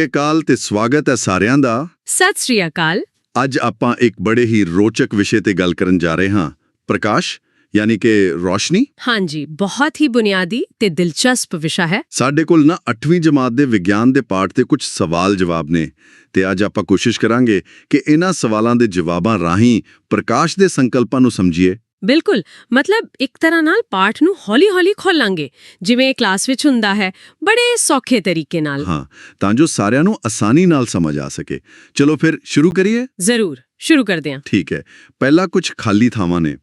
ਸਤਿ ਅਕਾਲ ਤੇ ਸਵਾਗਤ ਹੈ ਸਾਰਿਆਂ ਦਾ। ਸਤਿ ਸ੍ਰੀ ਅਕਾਲ। ਅੱਜ ਆਪਾਂ ਇੱਕ ਬੜੇ ਹੀ ਰੋਚਕ ਵਿਸ਼ੇ ਤੇ ਗੱਲ ਕਰਨ ਜਾ ਰਹੇ ਹਾਂ। ਪ੍ਰਕਾਸ਼ ਯਾਨੀ ਕਿ ਰੋਸ਼ਨੀ? ਹਾਂਜੀ ਬਹੁਤ ਹੀ ਬੁਨਿਆਦੀ ਤੇ ਦਿਲਚਸਪ ਵਿਸ਼ਾ ਹੈ। ਸਾਡੇ ਕੋਲ ਨਾ 8ਵੀਂ ਜਮਾਤ ਦੇ ਵਿਗਿਆਨ ਦੇ ਪਾਠ ਤੇ ਕੁਝ ਸਵਾਲ ਜਵਾਬ ਨੇ। ਤੇ ਅੱਜ ਆਪਾਂ ਕੋਸ਼ਿਸ਼ ਕਰਾਂਗੇ ਕਿ ਇਹਨਾਂ ਸਵਾਲਾਂ ਦੇ ਜਵਾਬਾਂ ਰਾਹੀਂ ਪ੍ਰਕਾਸ਼ ਦੇ ਸੰਕਲਪਾਂ ਨੂੰ ਸਮਝੀਏ। ਬਿਲਕੁਲ ਮਤਲਬ ਇੱਕ ਤਰ੍ਹਾਂ ਨਾਲ ਪਾਠ ਨੂੰ ਹੌਲੀ-ਹੌਲੀ ਖੋਲਾਂਗੇ ਜਿਵੇਂ ਕਲਾਸ ਵਿੱਚ ਹੁੰਦਾ ਹੈ ਬੜੇ ਸੌਖੇ ਤਰੀਕੇ ਨਾਲ। ਹਾਂ ਤਾਂ ਜੋ ਸਾਰਿਆਂ ਨੂੰ ਆਸਾਨੀ ਨਾਲ ਸਮਝ ਆ ਸਕੇ। ਚਲੋ ਫਿਰ ਸ਼ੁਰੂ ਕਰੀਏ? ਜ਼ਰੂਰ ਸ਼ੁਰੂ ਕਰਦੇ ਹਾਂ। ਠੀਕ ਹੈ ਪਹਿਲਾ ਕੁਝ ਖਾਲੀ ਥਾਵਾਂ ਨੇ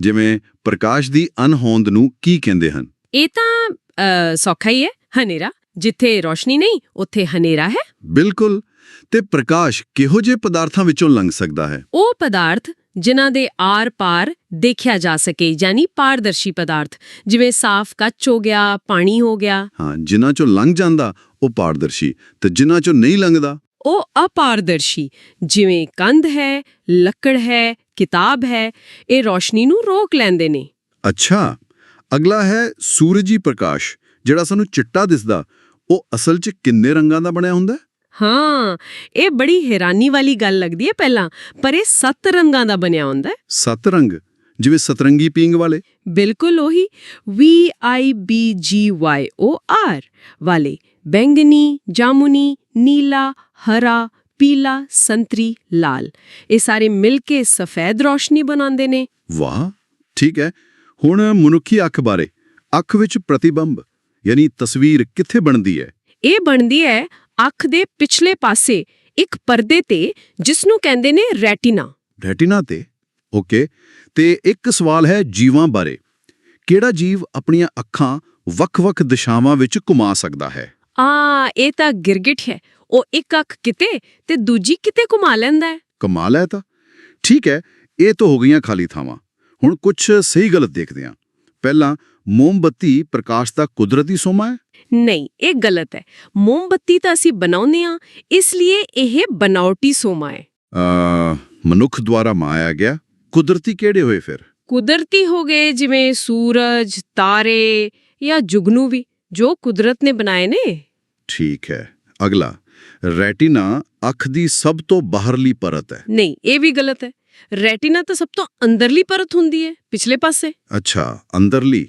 ਜਿਵੇਂ ਪ੍ਰਕਾਸ਼ ਦੀ ਅਨਹੋਂਦ ਨੂੰ ਕੀ ਕਹਿੰਦੇ ਹਨ? ਇਹ ਤਾਂ ਸੌਖਾ ਹੀ ਹੈ ਹਨੇਰਾ ਜਿੱਥੇ ਰੋਸ਼ਨੀ ਨਹੀਂ ਉੱਥੇ ਹਨੇਰਾ ਹੈ। ਬਿਲਕੁਲ ਤੇ ਪ੍ਰਕਾਸ਼ ਕਿਹੋ ਜਿਹੇ ਪਦਾਰਥਾਂ ਵਿੱਚੋਂ ਲੰਘ ਸਕਦਾ ਹੈ? ਉਹ ਪਦਾਰਥ ਜਿਨ੍ਹਾਂ ਦੇ ਆਰ-ਪਾਰ ਦੇਖਿਆ ਜਾ ਸਕੇ ਯਾਨੀ ਪਾਰਦਰਸ਼ੀ ਪਦਾਰਥ ਜਿਵੇਂ ਸਾਫ਼ ਕੱਚ ਹੋ ਗਿਆ ਪਾਣੀ ਹੋ ਗਿਆ। ਹਾਂ ਜਿਨ੍ਹਾਂ ਚੋਂ ਲੰਘ ਜਾਂਦਾ ਉਹ ਪਾਰਦਰਸ਼ੀ ਤੇ ਜਿਨ੍ਹਾਂ ਚੋਂ ਨਹੀਂ ਲੰਘਦਾ? ਉਹ ਅਪਾਰਦਰਸ਼ੀ ਜਿਵੇਂ ਕੰਧ ਹੈ ਲੱਕੜ ਹੈ ਕਿਤਾਬ ਹੈ ਇਹ ਰੋਸ਼ਨੀ ਨੂੰ ਰੋਕ ਲੈਂਦੇ ਨੇ। ਅੱਛਾ ਅਗਲਾ ਹੈ ਸੂਰਜੀ ਪ੍ਰਕਾਸ਼ ਜਿਹੜਾ ਸਾਨੂੰ ਚਿੱਟਾ ਦਿਸਦਾ ਉਹ ਅਸਲ 'ਚ ਕਿੰਨੇ ਰੰਗਾਂ ਦਾ ਬਣਿਆ ਹੁੰਦਾ? ਹੈ? ਇਹ ਬੜੀ ਹੈਰਾਨੀ ਵਾਲੀ ਗੱਲ ਲੱਗਦੀ ਹੈ ਪਹਿਲਾਂ ਪਰ ਇਹ ਸੱਤ ਰੰਗਾਂ ਦਾ ਬਣਿਆ ਹੁੰਦਾ ਹੈ। ਸੱਤ ਰੰਗ ਜਿਵੇਂ ਸਤਰੰਗੀ ਪੀਂਗ ਵਾਲੇ। ਬਿਲਕੁਲ ਉਹੀ V I B G Y O R ਵਾਲੇ ਬੈਂਗਨੀ ਜਾਮੁਨੀ ਨੀਲਾ ਹਰਾ ਪੀਲਾ ਸੰਤਰੀ ਲਾਲ। ਇਹ ਸਾਰੇ ਮਿਲ ਕੇ ਸਫੈਦ ਰੋਸ਼ਨੀ ਬਣਾਉਂਦੇ ਨੇ। ਵਾਹ ਠੀਕ ਹੈ। ਹੁਣ ਮਨੁੱਖੀ ਅੱਖ ਬਾਰੇ ਅੱਖ ਵਿੱਚ ਪ੍ਰਤੀਬੰਬ ਯਾਨੀ ਤਸਵੀਰ ਕਿੱਥੇ ਬਣਦੀ ਹੈ? ਇਹ ਬਣਦੀ ਹੈ ਅੱਖ ਦੇ ਪਿਛਲੇ ਪਾਸੇ ਇੱਕ ਪਰਦੇ ਤੇ ਜਿਸ ਨੂੰ ਕਹਿੰਦੇ ਨੇ ਰੈਟਿਨਾ। ਰੈਟਿਨਾ ਤੇ? ਓਕੇ। ਤੇ ਇੱਕ ਸਵਾਲ ਹੈ ਜੀਵਾਂ ਬਾਰੇ। ਕਿਹੜਾ ਜੀਵ ਆਪਣੀਆਂ ਅੱਖਾਂ ਵੱਖ-ਵੱਖ ਦਿਸ਼ਾਵਾਂ ਵਿੱਚ ਘੁਮਾ ਸਕਦਾ ਹੈ? ਆ ਇਹ ਤਾਂ ਗਿਰਗਿਟ ਹੈ। ਉਹ ਇੱਕ ਅੱਖ ਕਿਤੇ ਤੇ ਦੂਜੀ ਕਿਤੇ ਘੁਮਾ ਲੈਂਦਾ ਹੈ। ਕਮਾਲ ਹੈ ਤਾਂ। ਠੀਕ ਹੈ ਇਹ ਤਾਂ ਹੋ ਗਈਆਂ ਖਾਲੀ ਥਾਵਾਂ। ਹੁਣ ਕੁਝ ਸਹੀ ਗਲਤ ਦੇਖਦੇ ਹਾਂ। ਪਹਿਲਾਂ ਮੋਮਬੱਤੀ ਪ੍ਰਕਾਸ਼ ਦਾ ਕੁਦਰਤੀ ਸੋਮਾ ਹੈ? ਨਹੀਂ ਇਹ ਗਲਤ ਹੈ। ਮੋਮਬੱਤੀ ਤਾਂ ਅਸੀਂ ਬਣਾਉਂਦੇ ਆ ਇਸ ਲਈ ਇਹ ਬਨਾਵਟੀ ਸੋਮਾ ਹੈ। ਅ ਮਨੁੱਖ ਦੁਆਰਾ ਮਾਇਆ ਗਿਆ ਕੁਦਰਤੀ ਕਿਹੜੇ ਹੋਏ ਫਿਰ? ਕੁਦਰਤੀ ਹੋ ਗਏ ਜਿਵੇਂ ਸੂਰਜ ਤਾਰੇ ਜਾਂ ਜੁਗਨੂ ਵੀ ਜੋ ਕੁਦਰਤ ਨੇ ਬਣਾਏ ਨੇ। ਠੀਕ ਹੈ। ਅਗਲਾ ਰੈਟਿਨਾ ਅੱਖ ਦੀ ਸਭ ਤੋਂ ਬਾਹਰਲੀ ਪਰਤ ਹੈ। ਨਹੀਂ ਇਹ ਵੀ ਗਲਤ ਹੈ। ਰੈਟਿਨਾ ਤਾਂ ਸਭ ਤੋਂ ਅੰਦਰਲੀ ਪਰਤ ਹੁੰਦੀ ਹੈ ਪਿਛਲੇ ਪਾਸੇ। ਅੱਛਾ ਅੰਦਰਲੀ।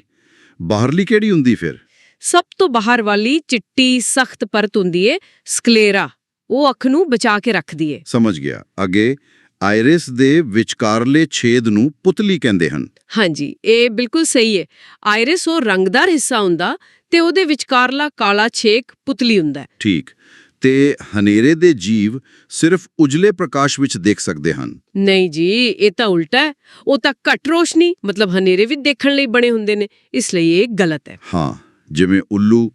ਬਾਹਰਲੀ ਕਿਹੜੀ ਹੁੰਦੀ ਫਿਰ? ਸਭ ਤੋਂ ਬਾਹਰ ਵਾਲੀ ਚਿੱਟੀ ਸਖਤ ਪਰਤ ਹੁੰਦੀ ਏ ਸਕਲੇਰਾ। ਉਹ ਅੱਖ ਨੂੰ ਬਚਾ ਕੇ ਰੱਖਦੀ ਏ। ਸਮਝ ਗਿਆ। ਅੱਗੇ ਆਇਰਿਸ ਦੇ ਵਿਚਕਾਰਲੇ ਛੇਦ ਨੂੰ ਪੁਤਲੀ ਕਹਿੰਦੇ ਹਨ। ਹਾਂਜੀ ਇਹ ਬਿਲਕੁਲ ਸਹੀ ਏ। ਆਇਰਿਸ ਉਹ ਰੰਗਦਾਰ ਹਿੱਸਾ ਹੁੰਦਾ ਤੇ ਉਹਦੇ ਵਿਚਕਾਰਲਾ ਕਾਲਾ ਛੇਕ ਪੁਤਲੀ ਹੁੰਦਾ। ਠੀਕ। ਤੇ ਹਨੇਰੇ ਦੇ ਜੀਵ ਸਿਰਫ ਉਜਲੇ ਪ੍ਰਕਾਸ਼ ਵਿੱਚ ਦੇਖ ਸਕਦੇ ਹਨ। ਨਹੀਂ ਜੀ ਇਹ ਤਾਂ ਉਲਟਾ ਹੈ। ਉਹ ਤਾਂ ਘੱਟ ਰੋਸ਼ਨੀ ਮਤਲਬ ਹਨੇਰੇ ਵੀ ਦੇਖਣ ਲਈ ਬਣੇ ਹੁੰਦੇ ਨੇ ਇਸ ਲਈ ਇਹ ਗਲਤ ਹੈ। ਹਾਂ ਜਿਵੇਂ ਉੱਲੂ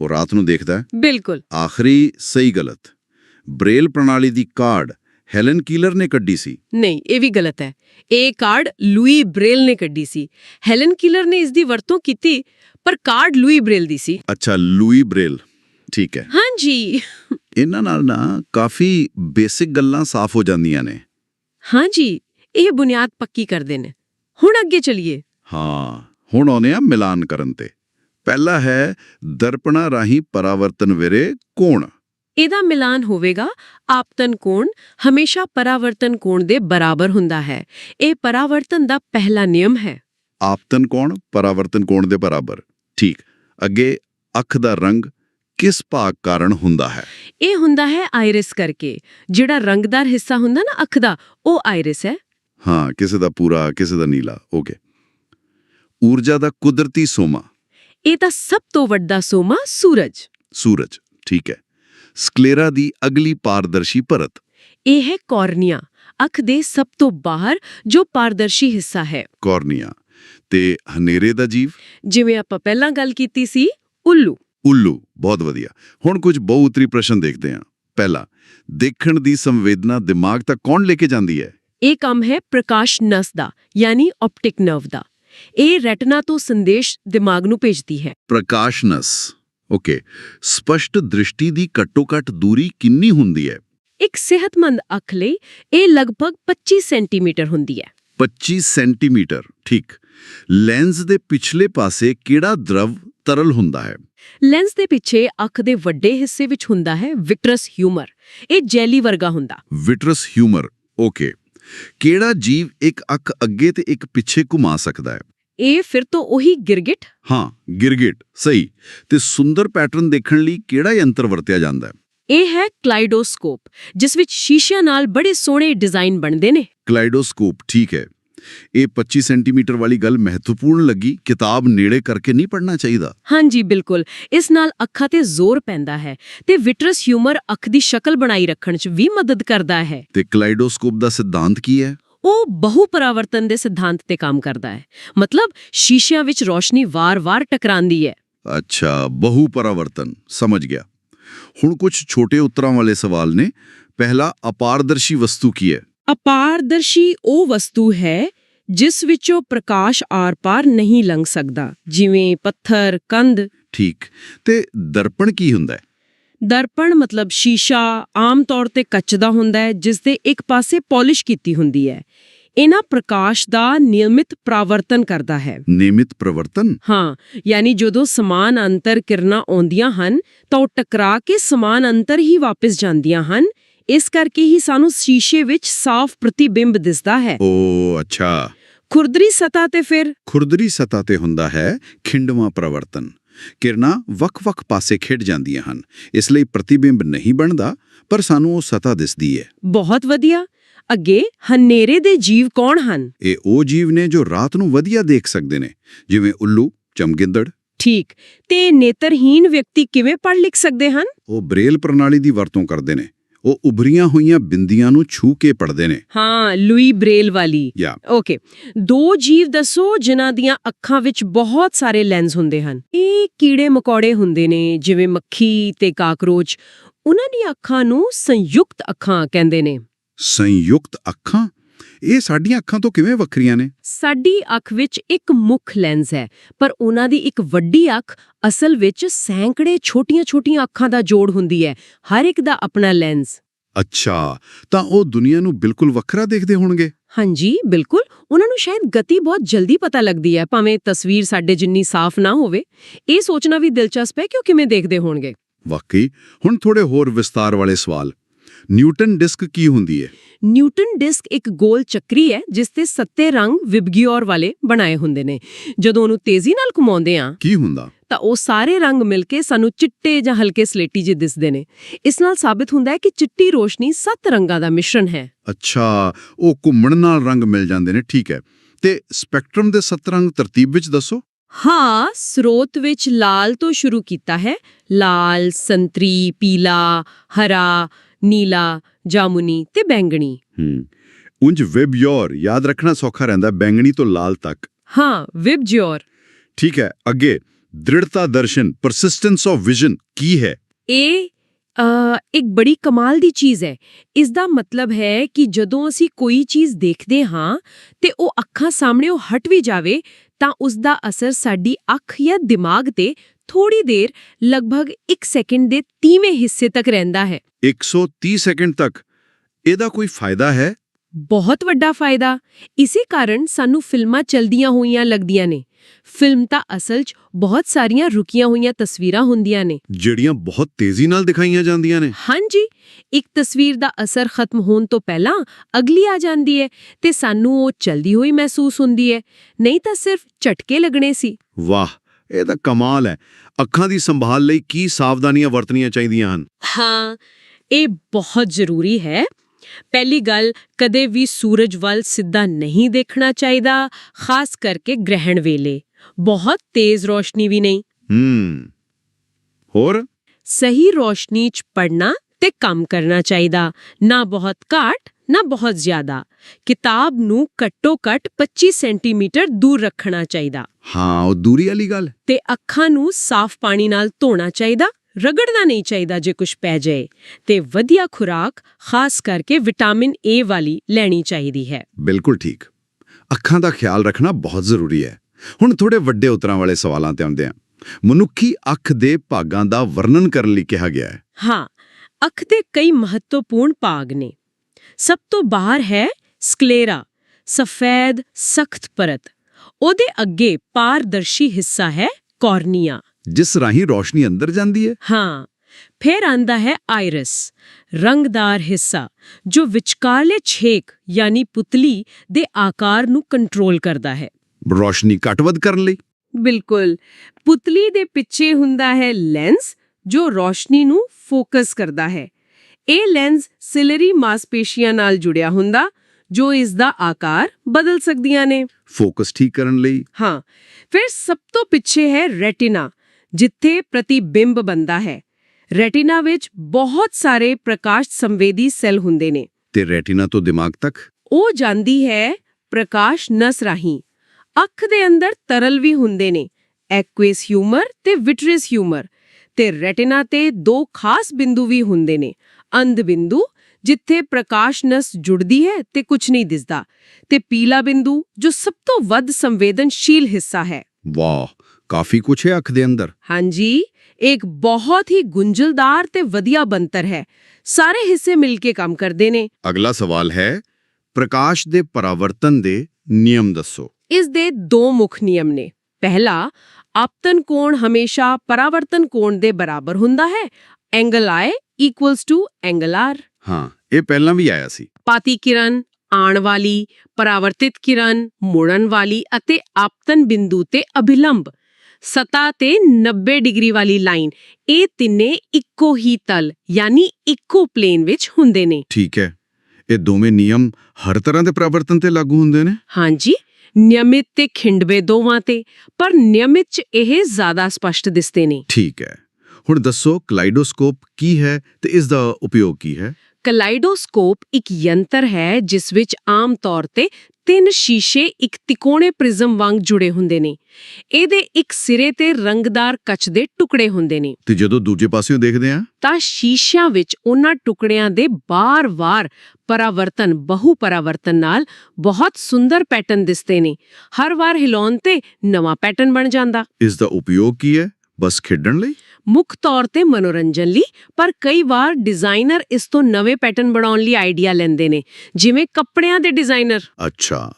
ਉਹ ਰਾਤ ਨੂੰ ਦੇਖਦਾ ਹੈ। ਬਿਲਕੁਲ। ਆਖਰੀ ਸਹੀ ਗਲਤ। ਬ੍ਰੇਲ ਪ੍ਰਣਾਲੀ ਦੀ ਕਾਰਡ ਹੈਲਨ ਕੀਲਰ ਨੇ ਕੱਢੀ ਸੀ। ਨਹੀਂ ਇਹ ਵੀ ਗਲਤ ਹੈ। ਇਹ ਕਾਰਡ ਲੂਈ ਬ੍ਰੇਲ ਨੇ ਕੱਢੀ ਸੀ। ਹੈਲਨ ਕਿਲਰ ਨੇ ਇਸ ਦੀ ਵਰਤੋਂ ਕੀਤੀ ਪਰ ਕਾਰਡ ਲੂਈ ਬ੍ਰੇਲ ਦੀ ਸੀ। ਅੱਛਾ ਲੂਈ ਬ੍ਰੇਲ। ਠੀਕ ਹੈ। ਹਾਂਜੀ। ਇਹਨਾਂ ਨਾਲ ਨਾ ਕਾਫੀ ਬੇਸਿਕ ਗੱਲਾਂ ਸਾਫ਼ ਹੋ ਜਾਂਦੀਆਂ ਨੇ। ਹਾਂਜੀ ਇਹ ਬੁਨਿਆਦ ਪੱਕੀ ਕਰਦੇ ਨੇ। ਹੁਣ ਅੱਗੇ ਚਲਿਏ। ਹਾਂ ਹੁਣ ਆਉਨੇ ਆ ਮਿਲਾਨ ਕਰਨ ਤੇ। ਪਹਿਲਾ ਹੈ ਦਰਪਣਾ ਰਾਹੀਂ ਪਰਾਵਰਤਨ ਵੇਰੇ ਕੋਣ। ਇਹਦਾ ਮਿਲਾਨ ਹੋਵੇਗਾ ਆਪਤਨ ਕੋਣ ਹਮੇਸ਼ਾ ਪਰਾਵਰਤਨ ਕੋਣ ਦੇ ਬਰਾਬਰ ਹੁੰਦਾ ਹੈ। ਇਹ ਪਰਾਵਰਤਨ ਦਾ ਪਹਿਲਾ ਨਿਯਮ ਹੈ। ਆਪਤਨ ਕੋਣ ਪਰਾਵਰਤਨ ਕੋਣ ਦੇ ਬਰਾਬਰ। ਠੀਕ ਅੱਗੇ ਅੱਖ ਦਾ ਰੰਗ ਕਿਸ ਭਾਗ ਕਾਰਨ ਹੁੰਦਾ ਹੈ? ਇਹ ਹੁੰਦਾ ਹੈ ਆਇਰਿਸ ਕਰਕੇ। ਜਿਹੜਾ ਰੰਗਦਾਰ ਹਿੱਸਾ ਹੁੰਦਾ ਨਾ ਅੱਖ ਦਾ ਉਹ ਆਇਰਿਸ ਹੈ। ਹਾਂ ਕਿਸੇ ਦਾ ਪੂਰਾ ਕਿਸੇ ਦਾ ਨੀਲਾ ਓਕੇ ਊਰਜਾ ਦਾ ਕੁਦਰਤੀ ਸੋਮਾ। ਇਹ ਤਾਂ ਸਭ ਤੋਂ ਵੱਡਾ ਸੋਮਾ ਸੂਰਜ। ਸੂਰਜ ਠੀਕ ਹੈ। ਸਕਲੇਰਾ ਦੀ ਅਗਲੀ ਪਾਰਦਰਸ਼ੀ ਪਰਤ। ਇਹ ਹੈ ਕੋਰਨੀਆ ਅੱਖ ਦੇ ਸਭ ਤੋਂ ਬਾਹਰ ਜੋ ਪਾਰਦਰਸ਼ੀ ਹਿੱਸਾ ਹੈ। ਕੋਰਨੀਆ ਤੇ ਹਨੇਰੇ ਦਾ ਜੀਵ। ਜਿਵੇਂ ਆਪਾਂ ਪਹਿਲਾਂ ਗੱਲ ਕੀਤੀ ਸੀ ਉੱਲੂ। ਉੱਲੂ ਬਹੁਤ ਵਧੀਆ। ਹੁਣ ਕੁਝ ਬਹੁਉਤਰੀ ਪ੍ਰਸ਼ਨ ਦੇਖਦੇ ਹਾਂ। ਪਹਿਲਾ ਦੇਖਣ ਦੀ ਸੰਵੇਦਨਾ ਦਿਮਾਗ ਤੱਕ ਕੌਣ ਲੈ ਕੇ ਜਾਂਦੀ ਹੈ? ਇਹ ਕੰਮ ਹੈ ਪ੍ਰਕਾਸ਼ ਨਸ ਦਾ ਯਾਨੀ ਆਪਟਿਕ ਨਰਵ ਦਾ। ਇਹ ਰੈਟਨਾ ਤੋਂ ਸੰਦੇਸ਼ ਦਿਮਾਗ ਨੂੰ ਭੇਜਦੀ ਹੈ। ਪ੍ਰਕਾਸ਼ਨਸ ਓਕੇ। ਸਪਸ਼ਟ ਦ੍ਰਿਸ਼ਟੀ ਦੀ ਘੱਟੋ-ਘੱਟ ਦੂਰੀ ਕਿੰਨੀ ਹੁੰਦੀ ਹੈ? ਇੱਕ ਸਿਹਤਮੰਦ ਅੱਖ ਲਈ ਇਹ ਲਗਭਗ 25 ਸੈਂਟੀਮੀਟਰ ਹੁੰਦੀ ਹੈ। 25 ਸੈਂਟੀਮੀਟਰ ਠੀਕ। ਲੈਂਸ ਦੇ ਪਿਛਲੇ ਪਾਸੇ ਕਿਹੜਾ ਦਰਵ ਤਰਲ ਹੁੰਦਾ ਹੈ? ਲੈਂਸ ਦੇ ਪਿੱਛੇ ਅੱਖ ਦੇ ਵੱਡੇ ਹਿੱਸੇ ਵਿੱਚ ਹੁੰਦਾ ਹੈ ਵਿਟਰਸ ਹਿਊਮਰ। ਇਹ ਜੈਲੀ ਵਰਗਾ ਹੁੰਦਾ। Vitreous humour okay. ਕਿਹੜਾ ਜੀਵ ਇੱਕ ਅੱਖ ਅੱਗੇ ਤੇ ਇੱਕ ਪਿੱਛੇ ਘੁਮਾ ਸਕਦਾ ਹੈ? ਇਹ ਫਿਰ ਤੋਂ ਉਹੀ ਗਿਰਗਿਟ? ਹਾਂ ਗਿਰਗਿਟ ਸਹੀ। ਤੇ ਸੁੰਦਰ ਪੈਟਰਨ ਦੇਖਣ ਲਈ ਕਿਹੜਾ ਯੰਤਰ ਵਰਤਿਆ ਜਾਂਦਾ ਹੈ? ਇਹ ਹੈ ਕਲਾਈਡੋਸਕੋਪ ਜਿਸ ਵਿੱਚ ਸ਼ੀਸ਼ਿਆਂ ਨਾਲ ਬੜੇ ਸੋਹਣੇ ਡਿਜ਼ਾਈਨ ਬਣਦੇ ਨੇ। ਕਲਾਈਡੋਸਕੋਪ ਠੀਕ ਹੈ। ਇਹ 25 ਸੈਂਟੀਮੀਟਰ ਵਾਲੀ ਗੱਲ ਮਹੱਤਵਪੂਰਨ ਲੱਗੀ ਕਿਤਾਬ ਨੇੜੇ ਕਰਕੇ ਨਹੀਂ ਪੜ੍ਹਨਾ ਚਾਹੀਦਾ। ਹਾਂਜੀ ਬਿਲਕੁਲ। ਇਸ ਨਾਲ ਅੱਖਾਂ ਤੇ ਜ਼ੋਰ ਪੈਂਦਾ ਹੈ ਤੇ ਵਿਟਰਸ ਹਿਊਮਰ ਅੱਖ ਦੀ ਸ਼ਕਲ ਬਣਾਈ ਰੱਖਣ 'ਚ ਵੀ ਮਦਦ ਕਰਦਾ ਹੈ। ਤੇ ਕਲਾਈਡੋਸਕੋਪ ਦਾ ਸਿਧਾਂਤ ਕੀ ਹੈ? ਉਹ ਬਹੁ ਪਰਾਵਰਤਨ ਦੇ ਸਿਧਾਂਤ ਤੇ ਕੰਮ ਕਰਦਾ ਹੈ। ਮਤਲਬ ਸ਼ੀਸ਼ਿਆਂ ਵਿੱਚ ਰੋਸ਼ਨੀ ਵਾਰ-ਵਾਰ ਟਕਰਾਉਂਦੀ ਹੈ। ਅੱਛਾ ਬਹੁ ਪਰਾਵਰਤਨ ਸਮਝ ਗਿਆ। ਹੁਣ ਕੁਝ ਛੋਟੇ ਉੱਤਰਾਂ ਵਾਲੇ ਸਵਾਲ ਨੇ। ਪਹਿਲਾ ਅਪਾਰਦਰਸ਼ੀ ਵਸਤੂ ਕੀ ਹੈ? ਅਪਾਰਦਰਸ਼ੀ ਉਹ ਵਸਤੂ ਹੈ ਜਿਸ ਵਿੱਚੋਂ ਪ੍ਰਕਾਸ਼ ਆਰ-ਪਾਰ ਨਹੀਂ ਲੰਘ ਸਕਦਾ ਜਿਵੇਂ ਪੱਥਰ ਕੰਧ। ਠੀਕ। ਤੇ ਦਰਪਣ ਕੀ ਹੁੰਦਾ ਹੈ? ਦਰਪਣ ਮਤਲਬ ਸ਼ੀਸ਼ਾ ਆਮ ਤੌਰ ਤੇ ਕੱਚ ਦਾ ਹੁੰਦਾ ਹੈ ਜਿਸ ਦੇ ਇੱਕ ਪਾਸੇ ਪਾਲਿਸ਼ ਕੀਤੀ ਹੁੰਦੀ ਹੈ। ਇਹਨਾਂ ਪ੍ਰਕਾਸ਼ ਦਾ ਨਿਯਮਿਤ ਪ੍ਰਾਵਰਤਨ ਕਰਦਾ ਹੈ। ਨਿਯਮਿਤ ਪ੍ਰਵਰਤਨ? ਹਾਂ ਯਾਨੀ ਜਦੋਂ ਸਮਾਨ ਅੰਤਰ ਕਿਰਨਾਂ ਆਉਂਦੀਆਂ ਹਨ ਤਾਂ ਉਹ ਟਕਰਾ ਕੇ ਸਮਾਨ ਅੰਤਰ ਹੀ ਵਾਪਸ ਜਾਂਦੀਆਂ ਹਨ। ਇਸ ਕਰਕੇ ਹੀ ਸਾਨੂੰ ਸ਼ੀਸ਼ੇ ਵਿੱਚ ਸਾਫ਼ ਪ੍ਰਤੀਬਿੰਬ ਦਿਸਦਾ ਹੈ। ਓ ਅੱਛਾ। ਖੁਰਦਰੀ ਸਤਹ ਤੇ ਫਿਰ? ਖੁਰਦਰੀ ਸਤਹ ਤੇ ਹੁੰਦਾ ਹੈ ਖਿੰਡਵਾਂ ਪ੍ਰਵਰਤਨ। ਕਿਰਨਾਂ ਵੱਖ-ਵੱਖ ਪਾਸੇ ਖਿੰਡ ਜਾਂਦੀਆਂ ਹਨ। ਇਸ ਲਈ ਪ੍ਰਤੀਬਿੰਬ ਨਹੀਂ ਬਣਦਾ ਪਰ ਸਾਨੂੰ ਉਹ ਸਤਹ ਦਿਸਦੀ ਹੈ। ਬਹੁਤ ਵਧੀਆ। ਅੱਗੇ ਹਨੇਰੇ ਦੇ ਜੀਵ ਕੌਣ ਹਨ? ਇਹ ਉਹ ਜੀਵ ਨੇ ਜੋ ਰਾਤ ਨੂੰ ਵਧੀਆ ਦੇਖ ਸਕਦੇ ਨੇ ਜਿਵੇਂ ਉੱਲੂ ਚਮਗਿੱਦੜ। ਠੀਕ। ਤੇ ਨੇਤਰਹੀਨ ਵਿਅਕਤੀ ਕਿਵੇਂ ਪੜ੍ਹ ਲਿਖ ਸਕਦੇ ਹਨ? ਉਹ ਬ੍ਰੇਲ ਪ੍ਰਣਾਲੀ ਦੀ ਵਰਤੋਂ ਕਰਦੇ ਨੇ। ਉਹ ਉਭਰੀਆਂ ਹੋਈਆਂ ਬਿੰਦੀਆਂ ਨੂੰ ਛੂ ਕੇ ਪੜਦੇ ਨੇ। ਹਾਂ ਲੂਈ ਬ੍ਰੇਲ ਵਾਲੀ। ਓਕੇ। ਦੋ ਜੀਵ ਦੱਸੋ ਜਿਨ੍ਹਾਂ ਦੀਆਂ ਅੱਖਾਂ ਵਿੱਚ ਬਹੁਤ ਸਾਰੇ ਲੈਂਸ ਹੁੰਦੇ ਹਨ। ਇਹ ਕੀੜੇ ਮਕੌੜੇ ਹੁੰਦੇ ਨੇ ਜਿਵੇਂ ਮੱਖੀ ਤੇ ਕਾਕਰੋਚ। ਉਹਨਾਂ ਦੀਆਂ ਅੱਖਾਂ ਨੂੰ ਸੰਯੁਕਤ ਅੱਖਾਂ ਕਹਿੰਦੇ ਨੇ। ਸੰਯੁਕਤ ਅੱਖਾਂ? ਇਹ ਸਾਡੀਆਂ ਅੱਖਾਂ ਤੋਂ ਕਿਵੇਂ ਵੱਖਰੀਆਂ ਨੇ? ਸਾਡੀ ਅੱਖ ਵਿੱਚ ਇੱਕ ਮੁੱਖ ਲੈਂਸ ਹੈ ਪਰ ਉਹਨਾਂ ਦੀ ਇੱਕ ਵੱਡੀ ਅੱਖ ਅਸਲ ਵਿੱਚ ਸੈਂਕੜੇ ਛੋਟੀਆਂ-ਛੋਟੀਆਂ ਅੱਖਾਂ ਦਾ ਜੋੜ ਹੁੰਦੀ ਹੈ ਹਰ ਇੱਕ ਦਾ ਆਪਣਾ ਲੈਂਸ ਅੱਛਾ ਤਾਂ ਉਹ ਦੁਨੀਆ ਨੂੰ ਬਿਲਕੁਲ ਵੱਖਰਾ ਦੇਖਦੇ ਹੋਣਗੇ? ਹਾਂਜੀ ਬਿਲਕੁਲ। ਉਹਨਾਂ ਨੂੰ ਸ਼ਾਇਦ ਗਤੀ ਬਹੁਤ ਜਲਦੀ ਪਤਾ ਲੱਗਦੀ ਹੈ ਭਾਵੇਂ ਤਸਵੀਰ ਸਾਡੇ ਜਿੰਨੀ ਸਾਫ਼ ਨਾ ਹੋਵੇ। ਇਹ ਸੋਚਣਾ ਵੀ ਦਿਲਚਸਪ ਹੈ ਕਿ ਉਹ ਕਿਵੇਂ ਦੇਖਦੇ ਹੋਣਗੇ। ਵਾਕਈ ਹੁਣ ਥੋੜੇ ਹੋਰ ਵਿਸਤਾਰ ਵਾਲੇ ਸਵਾਲ। ਨਿਊਟਨ ਡਿਸਕ ਕੀ ਹੁੰਦੀ ਹੈ? ਨਿਊਟਨ ਡਿਸਕ ਇੱਕ ਗੋਲ ਚੱਕਰੀ ਹੈ ਜਿਸ ਤੇ ਸੱਤੇ ਰੰਗ ਵਿਬਗਿਓਰ ਵਾਲੇ ਬਣਾਏ ਹੁੰਦੇ ਨੇ। ਜਦੋਂ ਉਹਨੂੰ ਤੇਜ਼ੀ ਨਾਲ ਘੁਮਾਉਂਦੇ ਆ ਕੀ ਹੁੰਦਾ? ਤਾਂ ਉਹ ਸਾਰੇ ਰੰਗ ਮਿਲ ਕੇ ਸਾਨੂੰ ਚਿੱਟੇ ਜਾਂ ਹਲਕੇ ਸਲੇਟੀ ਜਿਹੇ ਦਿਸਦੇ ਨੇ। ਇਸ ਨਾਲ ਸਾਬਿਤ ਹੁੰਦਾ ਹੈ ਕਿ ਚਿੱਟੀ ਰੋਸ਼ਨੀ ਸੱਤ ਰੰਗਾਂ ਦਾ ਮਿਸ਼ਰਣ ਹੈ। ਅੱਛਾ ਉਹ ਘੁੰਮਣ ਨਾਲ ਰੰਗ ਮਿਲ ਜਾਂਦੇ ਨੇ ਠੀਕ ਹੈ। ਤੇ ਸਪੈਕਟਰਮ ਦੇ ਸੱਤ ਰੰਗ ਤਰਤੀਬ ਵਿੱਚ ਦੱਸੋ? ਹਾਂ ਸਰੋਤ ਵਿੱਚ ਲਾਲ ਤੋਂ ਸ਼ੁਰੂ ਕੀਤਾ ਹੈ। ਲਾਲ ਸੰਤਰੀ ਪੀਲਾ ਹਰਾ ਨੀਲਾ ਜਾਮੁਨੀ ਤੇ ਬੈਂਗਣੀ। ਹੂੰ। ਉਂਝ ਵਿਬਯੋਰ ਯਾਦ ਰੱਖਣਾ ਸੌਖਾ ਰਹਿੰਦਾ ਬੈਂਗਣੀ ਤੋਂ ਲਾਲ ਤੱਕ। ਹਾਂ ਵਿਬਜਿਓਰ ਠੀਕ ਹੈ ਅੱਗੇ ਦ੍ਰਿੜਤਾ ਦਰਸ਼ਨ ਪਰਸਿਸਟੈਂਸ ਆਫ ਵਿਜ਼ਨ ਕੀ ਹੈ? ਇਹ ਇੱਕ ਬੜੀ ਕਮਾਲ ਦੀ ਚੀਜ਼ ਹੈ। ਇਸ ਦਾ ਮਤਲਬ ਹੈ ਕਿ ਜਦੋਂ ਅਸੀਂ ਕੋਈ ਚੀਜ਼ ਦੇਖਦੇ ਹਾਂ ਤੇ ਉਹ ਅੱਖਾਂ ਸਾਹਮਣੇ ਉਹ ਹਟ ਵੀ ਜਾਵੇ ਤਾਂ ਉਸ ਦਾ ਅਸਰ ਸਾਡੀ ਅੱਖ ਜਾਂ ਦਿਮਾਗ ਤੇ ਥੋੜੀ ਦੇਰ ਲਗਭਗ 1 ਸੈਕਿੰਡ ਦੇ 30ਵੇਂ ਹਿੱਸੇ ਤੱਕ ਰਹਿੰਦਾ ਹੈ। 130 ਸੈਕਿੰਡ ਤੱਕ। ਇਹਦਾ ਕੋਈ ਫਾਇਦਾ ਹੈ? ਬਹੁਤ ਵੱਡਾ ਫਾਇਦਾ। ਇਸੇ ਕਾਰਨ ਸਾਨੂੰ ਫਿਲਮਾਂ ਚਲਦੀਆਂ ਹੋਈਆਂ ਲੱਗਦੀਆਂ ਨੇ। ਫਿਲਮ ਤਾਂ ਅਸਲ 'ਚ ਬਹੁਤ ਸਾਰੀਆਂ ਰੁਕੀਆਂ ਹੋਈਆਂ ਤਸਵੀਰਾਂ ਹੁੰਦੀਆਂ ਨੇ। ਜਿਹੜੀਆਂ ਬਹੁਤ ਤੇਜ਼ੀ ਨਾਲ ਦਿਖਾਈਆਂ ਜਾਂਦੀਆਂ ਨੇ। ਹਾਂਜੀ ਇੱਕ ਤਸਵੀਰ ਦਾ ਅਸਰ ਖਤਮ ਹੋਣ ਤੋਂ ਪਹਿਲਾਂ ਅਗਲੀ ਆ ਜਾਂਦੀ ਹੈ ਤੇ ਸਾਨੂੰ ਉਹ ਚਲਦੀ ਹੋਈ ਮਹਿਸੂਸ ਹੁੰਦੀ ਹੈ। ਨਹੀਂ ਤਾਂ ਸਿਰਫ ਝਟਕੇ ਲੱਗਣੇ ਸੀ। ਵਾਹ! ਇਹ ਤਾਂ ਕਮਾਲ ਹੈ। ਅੱਖਾਂ ਦੀ ਸੰਭਾਲ ਲਈ ਕੀ ਸਾਵਧਾਨੀਆਂ ਵਰਤਣੀਆਂ ਚਾਹੀਦੀਆਂ ਹਨ? ਹਾਂ ਇਹ ਬਹੁਤ ਜ਼ਰੂਰੀ ਹੈ। ਪਹਿਲੀ ਗੱਲ ਕਦੇ ਵੀ ਸੂਰਜ ਵੱਲ ਸਿੱਧਾ ਨਹੀਂ ਦੇਖਣਾ ਚਾਹੀਦਾ ਖਾਸ ਕਰਕੇ ਗ੍ਰਹਿਣ ਵੇਲੇ। ਬਹੁਤ ਤੇਜ਼ ਰੋਸ਼ਨੀ ਵੀ ਨਹੀਂ। ਹੂੰ। ਹੋਰ? ਸਹੀ ਰੋਸ਼ਨੀ 'ਚ ਪੜਨਾ ਤੇ ਕੰਮ ਕਰਨਾ ਚਾਹੀਦਾ। ਨਾ ਬਹੁਤ ਘੱਟ ਨਾ ਬਹੁਤ ਜ਼ਿਆਦਾ। ਕਿਤਾਬ ਨੂੰ ਘੱਟੋ-ਘੱਟ 25 ਸੈਂਟੀਮੀਟਰ ਦੂਰ ਰੱਖਣਾ ਚਾਹੀਦਾ। ਹਾਂ ਉਹ ਦੂਰੀ ਵਾਲੀ ਗੱਲ। ਤੇ ਅੱਖਾਂ ਨੂੰ ਸਾਫ਼ ਪਾਣੀ ਨਾਲ ਧੋਣਾ ਚਾਹੀਦਾ ਰਗੜਨਾ ਨਹੀਂ ਚਾਹੀਦਾ ਜੇ ਕੁਝ ਪੈ ਜਾਏ। ਤੇ ਵਧੀਆ ਖੁਰਾਕ ਖਾਸ ਕਰਕੇ ਵਿਟਾਮਿਨ ਏ ਵਾਲੀ ਲੈਣੀ ਚਾਹੀਦੀ ਹੈ। ਬਿਲਕੁਲ ਠੀਕ। ਅੱਖਾਂ ਦਾ ਖਿਆਲ ਰੱਖਣਾ ਬਹੁਤ ਜ਼ਰੂਰੀ ਹੈ। ਹੁਣ ਥੋੜੇ ਵੱਡੇ ਉਤਰਾਂ ਵਾਲੇ ਸਵਾਲਾਂ ਤੇ ਆਉਂਦੇ ਹਾਂ। ਮਨੁੱਖੀ ਅੱਖ ਦੇ ਭਾਗਾਂ ਦਾ ਵਰਣਨ ਕਰਨ ਲਈ ਕਿਹਾ ਗਿਆ ਹੈ। ਹਾਂ ਅੱਖ ਦੇ ਕਈ ਮਹੱਤਵਪੂਰਨ ਭਾਗ ਨੇ। ਸਭ ਤੋਂ ਬਾਹਰ ਹੈ ਸਕਲੇਰਾ ਸਫੈਦ ਸਖਤ ਪਰਤ। ਉਹਦੇ ਅੱਗੇ ਪਾਰਦਰਸ਼ੀ ਹਿੱਸਾ ਹੈ ਕੋਰਨੀਆ। ਜਿਸ ਰਾਹੀਂ ਰੋਸ਼ਨੀ ਅੰਦਰ ਜਾਂਦੀ ਹੈ। ਹਾਂ ਫਿਰ ਆਂਦਾ ਹੈ ਆਇਰਿਸ ਰੰਗਦਾਰ ਹਿੱਸਾ ਜੋ ਵਿਚਕਾਰਲੇ ਛੇਕ ਯਾਨੀ ਪੁਤਲੀ ਦੇ ਆਕਾਰ ਨੂੰ ਕੰਟਰੋਲ ਕਰਦਾ ਹੈ। ਰੋਸ਼ਨੀ ਘੱਟ-ਵੱਧ ਕਰਨ ਲਈ। ਬਿਲਕੁਲ। ਪੁਤਲੀ ਦੇ ਪਿੱਛੇ ਹੁੰਦਾ ਹੈ ਲੈਂਸ ਜੋ ਰੋਸ਼ਨੀ ਨੂੰ ਫੋਕਸ ਕਰਦਾ ਹੈ। ਇਹ ਲੈਂਸ ਸਿਲਰੀ ਮਾਸਪੇਸ਼ੀਆਂ ਨਾਲ ਜੁੜਿਆ ਹੁੰਦਾ ਜੋ ਇਸ ਦਾ ਆਕਾਰ ਬਦਲ ਸਕਦੀਆਂ ਨੇ। ਫੋਕਸ ਠੀਕ ਕਰਨ ਲਈ। ਹਾਂ ਫਿਰ ਸਭ ਤੋਂ ਪਿੱਛੇ ਹੈ ਰੈਟਿਨਾ ਜਿੱਥੇ ਪ੍ਰਤੀਬਿੰਬ ਬੰਦਾ ਹੈ। ਰੈਟਿਨਾ ਵਿੱਚ ਬਹੁਤ ਸਾਰੇ ਪ੍ਰਕਾਸ਼ ਸੰਵੇਦੀ ਸੈੱਲ ਹੁੰਦੇ ਨੇ। ਤੇ ਰੈਟਿਨਾ ਤੋਂ ਦਿਮਾਗ ਤੱਕ? ਉਹ ਜਾਂਦੀ ਹੈ ਪ੍ਰਕਾਸ਼ ਨਸ ਰਾਹੀਂ। ਅੱਖ ਦੇ ਅੰਦਰ ਤਰਲ ਵੀ ਹੁੰਦੇ ਨੇ ਐਕੁਇਸ ਹਿਊਮਰ ਤੇ ਵਿਟਰਸ ਹਿਊਮਰ ਤੇ ਰੈਟਿਨਾ ਤੇ ਦੋ ਖਾਸ ਬਿੰਦੂ ਵੀ ਹੁੰਦੇ ਨੇ। ਅੰਧ ਬਿੰਦੂ ਜਿੱਥੇ ਪ੍ਰਕਾਸ਼ ਨਸ ਜੁੜਦੀ ਹੈ ਤੇ ਕੁਝ ਨਹੀਂ ਦਿਸਦਾ ਤੇ ਪੀਲਾ ਬਿੰਦੂ ਜੋ ਸਭ ਤੋਂ ਵੱਧ ਸੰਵੇਦਨਸ਼ੀਲ ਹਿੱਸਾ ਹੈ। ਵਾਹ ਕਾਫੀ ਕੁਛ ਹੈ ਅੱਖ ਦੇ ਅੰਦਰ। ਹਾਂਜੀ ਇੱਕ ਬਹੁਤ ਹੀ ਗੁੰਝਲਦਾਰ ਤੇ ਵਧੀਆ ਬੰਤਰ ਹੈ। ਸਾਰੇ ਹਿੱਸੇ ਮਿਲ ਕੇ ਕੰਮ ਕਰਦੇ ਨੇ। ਅਗਲਾ ਸਵਾਲ ਹੈ ਪ੍ਰਕਾਸ਼ ਦੇ ਪਰਾਵਰਤਨ ਦੇ ਨਿਯਮ ਦੱਸੋ। ਇਸ ਦੇ ਦੋ ਮੁੱਖ ਨਿਯਮ ਨੇ। ਪਹਿਲਾ ਆਪਤਨ ਕੋਣ ਹਮੇਸ਼ਾ ਪਰਾਵਰਤਨ ਕੋਣ ਦੇ ਬਰਾਬਰ ਹੁੰਦਾ ਹੈ। Angle I equals to angle R. ਹਾਂ ਇਹ ਪਹਿਲਾਂ ਵੀ ਆਇਆ ਸੀ। ਪਾਤੀ ਕਿਰਨ ਆਉਣ ਵਾਲੀ ਪਰਾਵਰਤਿਤ ਕਿਰਨ ਮੁੜਨ ਵਾਲੀ ਅਤੇ ਆਪਤਨ ਬਿੰਦੂ ਤੇ ਅਭਿਲੰਬ। ਸਤਾ ਤੇ 90 ਡਿਗਰੀ ਵਾਲੀ ਲਾਈਨ ਇਹ ਤਿੰਨੇ ਇੱਕੋ ਹੀ ਤਲ ਯਾਨੀ ਇੱਕੋ ਪਲੇਨ ਵਿੱਚ ਹੁੰਦੇ ਨੇ। ਠੀਕ ਹੈ। ਇਹ ਦੋਵੇਂ ਨਿਯਮ ਹਰ ਤਰ੍ਹਾਂ ਦੇ ਪਰਾਵਰਤਨ ਤੇ ਲਾਗੂ ਹੁੰਦੇ ਨੇ? ਹਾਂਜੀ ਨਿਯਮਿਤ ਤੇ ਖਿੰਡਵੇ ਦੋਵਾਂ ਤੇ ਪਰ ਨਿਯਮਿਤ ਚ ਇਹ ਜ਼ਿਆਦਾ ਸਪਸ਼ਟ ਦਿਸਦੇ ਨੇ। ਠੀਕ ਹੈ। ਹੁਣ ਦੱਸੋ ਕਲਾਈਡੋਸਕੋਪ ਕੀ ਹੈ ਤੇ ਇਸ ਦਾ ਉਪਯੋਗ ਕੀ ਹੈ? ਕਲਾਈਡੋਸਕੋਪ ਇੱਕ ਯੰਤਰ ਹੈ ਜਿਸ ਵਿੱਚ ਆਮ ਤੌਰ ਤੇ ਤਿੰਨ ਸ਼ੀਸ਼ੇ ਇੱਕ ਤਿਕੋਣੇ ਪ੍ਰਿਜ਼ਮ ਵਾਂਗ ਜੁੜੇ ਹੁੰਦੇ ਨੇ। ਇਹਦੇ ਇੱਕ ਸਿਰੇ ਤੇ ਰੰਗਦਾਰ ਕੱਚ ਦੇ ਟੁਕੜੇ ਹੁੰਦੇ ਨੇ। ਤੇ ਜਦੋਂ ਦੂਜੇ ਪਾਸਿਓਂ ਦੇਖਦੇ ਆ ਤਾਂ ਸ਼ੀਸ਼ਿਆਂ ਵਿੱਚ ਉਹਨਾਂ ਟੁਕੜਿਆਂ ਦੇ ਬਾਰ-ਬਾਰ ਪਰਾਵਰਤਨ ਬਹੁ ਪਰਾਵਰਤਨ ਨਾਲ ਬਹੁਤ ਸੁੰਦਰ ਪੈਟਰਨ ਦਿਸਦੇ ਨੇ। ਹਰ ਵਾਰ ਹਿਲਾਉਣ ਤੇ ਨਵਾਂ ਪੈਟਰਨ ਬਣ ਜਾਂਦਾ। ਇਸ ਦਾ ਉਪਯੋਗ ਕੀ ਹੈ? ਬਸ ਖੇਡਣ ਲਈ? ਮੁੱਖ ਤੌਰ ਤੇ ਮਨੋਰੰਜਨ ਲਈ ਪਰ ਕਈ ਵਾਰ ਡਿਜ਼ਾਈਨਰ ਇਸ ਤੋਂ ਨਵੇਂ ਪੈਟਰਨ ਬਣਾਉਣ ਲਈ ਆਈਡੀਆ ਲੈਂਦੇ ਨੇ ਜਿਵੇਂ ਕੱਪੜਿਆਂ ਦੇ ਡਿਜ਼ਾਈਨਰ ਅੱਛਾ।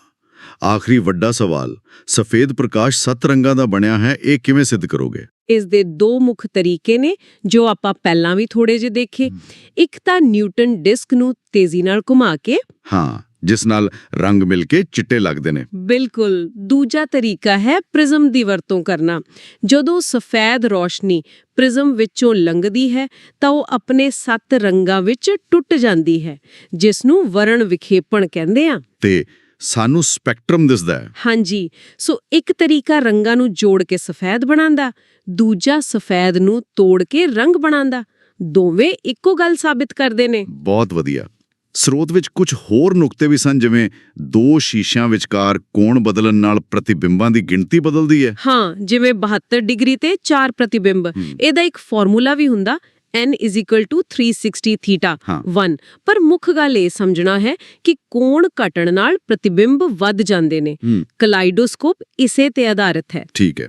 ਆਖਰੀ ਵੱਡਾ ਸਵਾਲ ਸਫੇਦ ਪ੍ਰਕਾਸ਼ ਸੱਤ ਰੰਗਾਂ ਦਾ ਬਣਿਆ ਹੈ ਇਹ ਕਿਵੇਂ ਸਿੱਧ ਕਰੋਗੇ? ਇਸ ਦੇ ਦੋ ਮੁੱਖ ਤਰੀਕੇ ਨੇ ਜੋ ਆਪਾਂ ਪਹਿਲਾਂ ਵੀ ਥੋੜੇ ਜਿਹੇ ਦੇਖੇ। ਇੱਕ ਤਾਂ ਨਿਊਟਨ ਡਿਸਕ ਨੂੰ ਤੇਜ਼ੀ ਨਾਲ ਘੁਮਾ ਕੇ ਹਾਂ। ਜਿਸ ਨਾਲ ਰੰਗ ਮਿਲ ਕੇ ਚਿੱਟੇ ਲੱਗਦੇ ਨੇ। ਬਿਲਕੁਲ। ਦੂਜਾ ਤਰੀਕਾ ਹੈ ਪ੍ਰਿਜ਼ਮ ਦੀ ਵਰਤੋਂ ਕਰਨਾ। ਜਦੋਂ ਸਫੈਦ ਰੋਸ਼ਨੀ ਪ੍ਰਿਜ਼ਮ ਵਿੱਚੋਂ ਲੰਘਦੀ ਹੈ ਤਾਂ ਉਹ ਆਪਣੇ ਸੱਤ ਰੰਗਾਂ ਵਿੱਚ ਟੁੱਟ ਜਾਂਦੀ ਹੈ ਜਿਸ ਨੂੰ ਵਰਣ ਵਿਖੇਪਣ ਕਹਿੰਦੇ ਆ। ਤੇ ਸਾਨੂੰ ਸਪੈਕਟਰਮ ਦਿਸਦਾ ਹੈ। ਹਾਂਜੀ। ਸੋ ਇੱਕ ਤਰੀਕਾ ਰੰਗਾਂ ਨੂੰ ਜੋੜ ਕੇ ਸਫੈਦ ਬਣਾਉਂਦਾ ਦੂਜਾ ਸਫੈਦ ਨੂੰ ਤੋੜ ਕੇ ਰੰਗ ਬਣਾਉਂਦਾ। ਦੋਵੇਂ ਇੱਕੋ ਗੱਲ ਸਾਬਿਤ ਕਰਦੇ ਨੇ। ਬਹੁਤ ਵਧੀਆ। ਸਰੋਤ ਵਿੱਚ ਕੁਝ ਹੋਰ ਨੁਕਤੇ ਵੀ ਸਨ ਜਿਵੇਂ ਦੋ ਸ਼ੀਸ਼ਿਆਂ ਵਿਚਕਾਰ ਕੋਣ ਬਦਲਣ ਨਾਲ ਪ੍ਰਤੀਬਿੰਬਾਂ ਦੀ ਗਿਣਤੀ ਬਦਲਦੀ ਹੈ। ਹਾਂ ਜਿਵੇਂ 72 ਡਿਗਰੀ ਤੇ 4 ਪ੍ਰਤੀਬਿੰਬ। ਇਹਦਾ ਇੱਕ ਫਾਰਮੂਲਾ ਵੀ ਹੁੰਦਾ n 360 ਥੀਟਾ ਹਾਂ। 1 ਪਰ ਮੁੱਖ ਗੱਲ ਇਹ ਸਮਝਣਾ ਹੈ ਕਿ ਕੋਣ ਘਟਣ ਨਾਲ ਪ੍ਰਤੀਬਿੰਬ ਵੱਧ ਜਾਂਦੇ ਨੇ। ਕਲਾਈਡੋਸਕੋਪ ਇਸੇ ਤੇ ਆਧਾਰਿਤ ਹੈ। ਠੀਕ ਹੈ।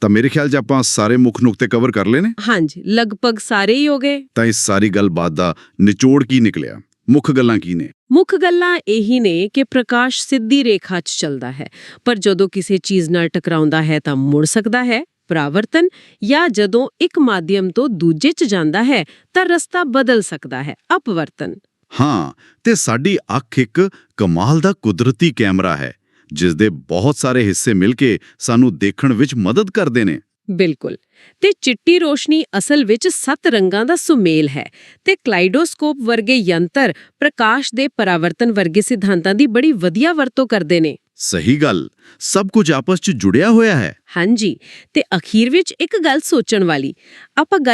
ਤਾਂ ਮੇਰੇ ਖਿਆਲ 'ਚ ਆਪਾਂ ਸਾਰੇ ਮੁੱਖ ਨੁਕਤੇ ਕਵਰ ਕਰ ਲਏ ਨੇ। ਹਾਂਜੀ ਲਗਭਗ ਸਾਰੇ ਹੀ ਹੋ ਗਏ। ਤਾਂ ਇਸ ਸਾਰੀ ਗੱਲਬਾਤ ਦਾ ਨਿਚੋੜ ਕੀ ਨਿਕਲਿਆ? ਮੁੱਖ ਗੱਲਾਂ ਕੀ ਨੇ? ਮੁੱਖ ਗੱਲਾਂ ਇਹੀ ਨੇ ਕਿ ਪ੍ਰਕਾਸ਼ ਸਿੱਧੀ ਰੇਖਾ 'ਚ ਚੱਲਦਾ ਹੈ। ਪਰ ਜਦੋਂ ਕਿਸੇ ਚੀਜ਼ ਨਾਲ ਟਕਰਾਉਂਦਾ ਹੈ ਤਾਂ ਮੁੜ ਸਕਦਾ ਹੈ ਪਰਾਵਰਤਨ ਜਾਂ ਜਦੋਂ ਇੱਕ ਮਾਧਿਅਮ ਤੋਂ ਦੂਜੇ 'ਚ ਜਾਂਦਾ ਹੈ ਤਾਂ ਰਸਤਾ ਬਦਲ ਸਕਦਾ ਹੈ ਅਪਵਰਤਨ। ਹਾਂ ਤੇ ਸਾਡੀ ਅੱਖ ਇੱਕ ਕਮਾਲ ਦਾ ਕੁਦਰਤੀ ਕੈਮਰਾ ਹੈ ਜਿਸ ਦੇ ਬਹੁਤ ਸਾਰੇ ਹਿੱਸੇ ਮਿਲ ਕੇ ਸਾਨੂੰ ਦੇਖਣ ਵਿੱਚ ਮਦਦ ਕਰਦੇ ਨੇ। ਬਿਲਕੁਲ। ਤੇ ਚਿੱਟੀ ਰੋਸ਼ਨੀ ਅਸਲ ਵਿੱਚ ਸੱਤ ਰੰਗਾਂ ਦਾ ਸੁਮੇਲ ਹੈ ਤੇ ਕਲਾਈਡੋਸਕੋਪ ਵਰਗੇ ਯੰਤਰ ਪ੍ਰਕਾਸ਼ ਦੇ ਪਰਾਵਰਤਨ ਵਰਗੇ ਸਿਧਾਂਤਾਂ ਦੀ ਬੜੀ ਵਧੀਆ ਵਰਤੋਂ ਕਰਦੇ ਨੇ। ਸਹੀ ਗੱਲ। ਸਭ ਕੁਝ ਆਪਸ 'ਚ ਜੁੜਿਆ ਹੋਇਆ ਹੈ। ਹਾਂਜੀ। ਤੇ ਅਖੀਰ ਵਿੱਚ ਇੱਕ ਗੱਲ ਸੋਚਣ ਵਾਲੀ। ਆਪਾਂ ਗੱਲ